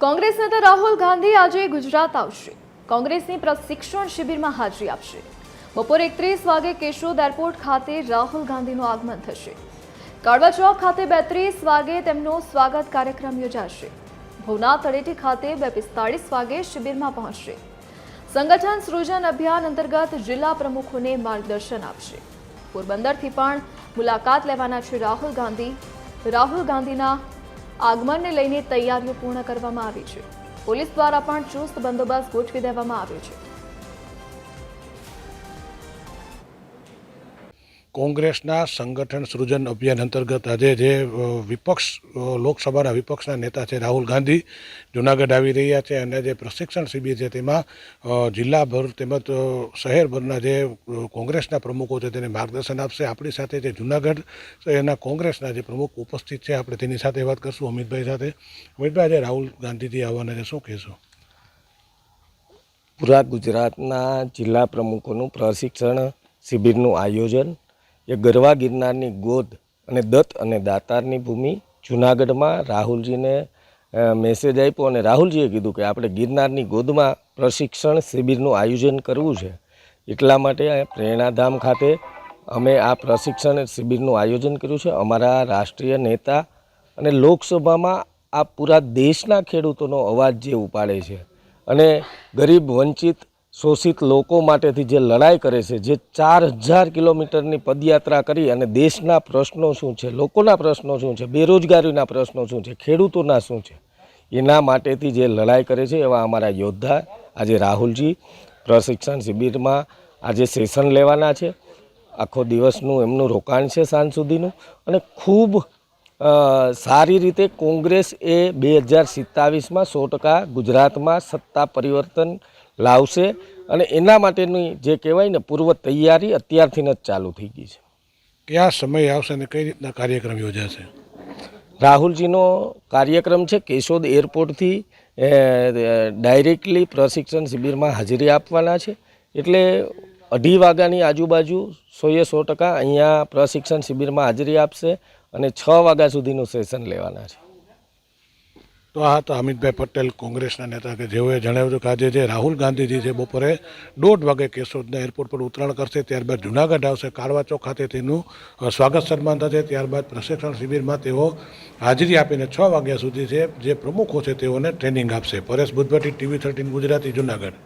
કોંગ્રેસ નેતા રાહુલ ગાંધી આજે ગુજરાત આવશે. કોંગ્રેસની પ્રશિક્ષણ શિબિરમાં હાજરી આપશે. બપોરે એકત્રીસ વાગે કેશોદ એરપોર્ટ ખાતે રાહુલ ગાંધીનું આગમન થશે. કાળવા ચોક ખાતે બેત્રીસ વાગે તેમનો સ્વાગત કાર્યક્રમ યોજાશે. ભુવના તળેટી ખાતે બે પિસ્તાળીસ વાગે શિબિરમાં પહોંચશે. સંગઠન સૃજન અભિયાન અંતર્ગત જિલ્લા પ્રમુખોને માર્ગદર્શન આપશે. પોરબંદરથી પણ મુલાકાત લેવાના છે રાહુલ ગાંધી. રાહુલ ગાંધીના આગમનને લઈને તૈયારીઓ પૂર્ણ કરવામાં આવી છે. પોલીસ દ્વારા પણ ચુસ્ત બંદોબસ્ત ગોઠવી દેવામાં આવ્યો છે. કોંગ્રેસના સંગઠન સૃજન અભિયાન અંતર્ગત આજે જે વિપક્ષ લોકસભાના વિપક્ષના નેતા છે રાહુલ ગાંધી જુનાગઢ આવી રહ્યા છે અને જે પ્રશિક્ષણ શિબિર છે તેમાં જિલ્લાભર તેમજ શહેરભરના જે કોંગ્રેસના પ્રમુખો છે તેને માર્ગદર્શન આપશે. આપણી સાથે જે જુનાગઢ શહેરના કોંગ્રેસના જે પ્રમુખ ઉપસ્થિત છે, આપણે તેની સાથે વાત કરશું અમિતભાઈ સાથે. અમિતભાઈ, આજે રાહુલ ગાંધીજી આવવાના છે. શું કહેશો? પૂરા ગુજરાતના જિલ્લા પ્રમુખોનું પ્રશિક્ષણ શિબિરનું આયોજન એ ગરવા ગિરનારની ગોદ અને દત્ત અને દાતારની ભૂમિ જૂનાગઢમાં રાહુલજીને મેસેજ આપ્યો અને રાહુલજીએ કીધું કે આપણે ગિરનારની ગોદમાં પ્રશિક્ષણ શિબિરનું આયોજન કરવું છે. એટલા માટે પ્રેરણાધામ ખાતે અમે આ પ્રશિક્ષણ શિબિરનું આયોજન કર્યું છે. અમારા રાષ્ટ્રીય નેતા અને લોકસભામાં આ પૂરા દેશના ખેડૂતોનો અવાજ જે ઉપાડે છે. અને ગરીબ વંચિત શોષિત લોકો માટેથી જે લડાઈ કરે છે, જે ચાર હજાર કિલોમીટરની પદયાત્રા કરી અને દેશના પ્રશ્નો શું છે, લોકોના પ્રશ્નો શું છે, બેરોજગારીના પ્રશ્નો શું છે, ખેડૂતોના શું છે, એના માટેથી જે લડાઈ કરે છે એવા અમારા યોદ્ધા આજે રાહુલજી, પ્રશિક્ષણ શિબિરમાં આજે સેશન લેવાના છે. આખો દિવસનું એમનું રોકાણ છે સાંજ સુધીનું અને ખૂબ સારી રીતે કોંગ્રેસ એ બે હજાર સિત્તાવીસમાં સો ટકા ગુજરાતમાં સત્તા પરિવર્તન લાવશે અને એના માટેની જે કહેવાય ને પૂર્વ તૈયારી અત્યારથી જ ચાલુ થઈ ગઈ છે. કયા સમય આવશે અને કઈ રીતના કાર્યક્રમ યોજાશે? રાહુલજીનો કાર્યક્રમ છે કેશોદ એરપોર્ટથી ડાયરેક્ટલી પ્રશિક્ષણ શિબિરમાં હાજરી આપવાના છે. એટલે અઢી વાગ્યાની આજુબાજુ સોએ સો ટકા અહીંયા પ્રશિક્ષણ શિબિરમાં હાજરી આપશે. અને છ વાગ્યા સુધીનું સેશન લેવાના છે. તો આ હતા અમિતભાઈ પટેલ, કોંગ્રેસના નેતા કે જેઓએ જણાવ્યું કે આજે જે રાહુલ ગાંધીજી છે બપોરે દોઢ વાગે કેશોદના એરપોર્ટ પર ઉતરાણ કરશે, ત્યારબાદ જુનાગઢ આવશે કાળવા ચોક ખાતે તેનું સ્વાગત સન્માન થશે, ત્યારબાદ પ્રશિક્ષણ શિબિરમાં તેઓ હાજરી આપીને છ વાગ્યા સુધી છે જે પ્રમુખો છે તેઓને ટ્રેનિંગ આપશે. પરેશ બુધવાટી ટીવી થર્ટીન ગુજરાતી, જુનાગઢ.